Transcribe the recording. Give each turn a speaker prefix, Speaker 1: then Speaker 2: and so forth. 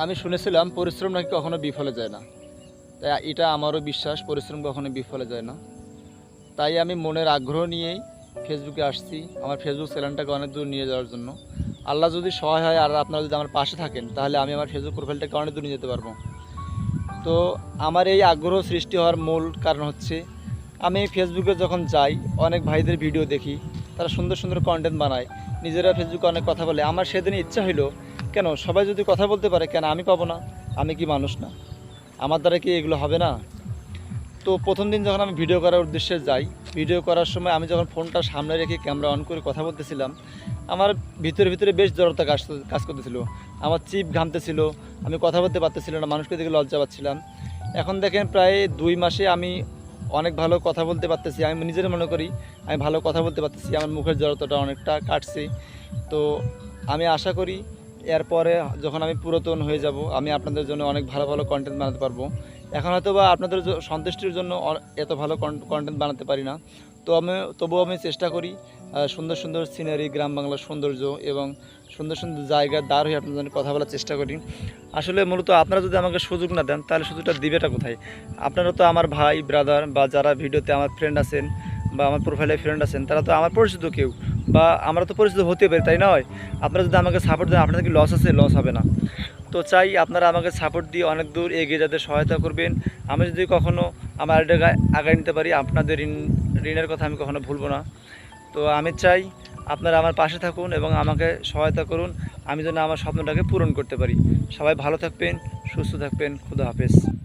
Speaker 1: আমি শুনেছিলাম পরিশ্রম নাকি কখনো বিফলে যায় না। তাই এটা আমারও বিশ্বাস, পরিশ্রম কখনো বিফলে যায় না। তাই আমি মনের আগ্রহ নিয়েই ফেসবুকে আসছি, আমার ফেসবুক চ্যানেলটাকে অনেক দূর নিয়ে যাওয়ার জন্য। আল্লাহ যদি সহায় হয় আর আপনারা যদি আমার পাশে থাকেন, তাহলে আমি আমার ফেসবুক প্রোফাইলটাকে অনেক দূর নিয়ে যেতে পারব। তো আমার এই আগ্রহ সৃষ্টি হওয়ার মূল কারণ হচ্ছে, আমি ফেসবুকে যখন যাই, অনেক ভাইদের ভিডিও দেখি, তারা সুন্দর সুন্দর কন্টেন্ট বানায়। নিজেরা ফেসবুকে অনেক কথা বলে। আমার সেদিন ইচ্ছা হইল কেন? সবাই যদি কথা বলতে পারে, কেন আমি পাবো না? আমি কি মানুষ না? আমার দ্বারা কি এগুলো হবে না? তো প্রথম দিন যখন আমি ভিডিও করার উদ্দেশ্যে যাই ভিডিও করার সময় আমি যখন ফোনটা সামনে রেখে ক্যামেরা অন করে কথা বলতেছিলাম, আমার ভিতরে ভিতরে বেশ জড়তা কাজ কাজ করতেছিল। আমার চিপ ঘামতেছিল, আমি কথা বলতে পারতেছিল না, মানুষকে দেখে লজ্জা পাচ্ছিলাম। এখন দেখেন প্রায় দুই মাসে আমি অনেক ভালো কথা বলতে পারতেছি, আমি নিজের মনে করি আমি ভালো কথা বলতে পারতেছি, আমার মুখের জড়তাটা অনেকটা কাটছে। তো আমি আশা করি এরপরে যখন আমি পুরাতন হয়ে যাব, আমি আপনাদের জন্য অনেক ভালো ভালো কন্টেন্ট বানাতে পারব। এখন হয়তো বা আপনাদের সন্তুষ্টির জন্য এত ভালো কন্টেন্ট বানাতে পারি না। তো আমি, তবুও আমি চেষ্টা করি সুন্দর সুন্দর সিনারি গ্রাম বাংলার সৌন্দর্য এবং সুন্দর সুন্দর জায়গা দাঁড় হয়ে আপনাদের জন্য কথা বলার চেষ্টা করি। আসলে মূলত আপনারা যদি আমাকে সুযোগ না দেন, তাহলে সুযোগটা দিবেটা কোথায়? আপনারা তো আমার ভাই ব্রাদার বা যারা ভিডিওতে আমার ফ্রেন্ড আছেন বা আমার প্রোফাইলে ফ্রেন্ড আছেন, তারা তো আমার পরিচিত কেউ। বা আমরা তো পরিচিত হতে পারি, তাই নয়? আপনারা যদি আমাকে সাপোর্ট দেন, আপনাদের কি লস আছে? লস হবে না। তো চাই আপনারা আমাকে সাপোর্ট দিয়ে অনেক দূর এগিয়ে যাতে সহায়তা করবেন। আমি যদি কখনও আমার এটাকে আগায় নিতে পারি, আপনাদের ঋণ, ঋণের কথা আমি কখনো ভুলবো না। তো আমি চাই আপনারা আমার পাশে থাকুন এবং আমাকে সহায়তা করুন। আমি যেন আমার স্বপ্নটাকে পূরণ করতে পারি। সবাই ভালো থাকবেন, সুস্থ থাকবেন। খুদা হাফেজ।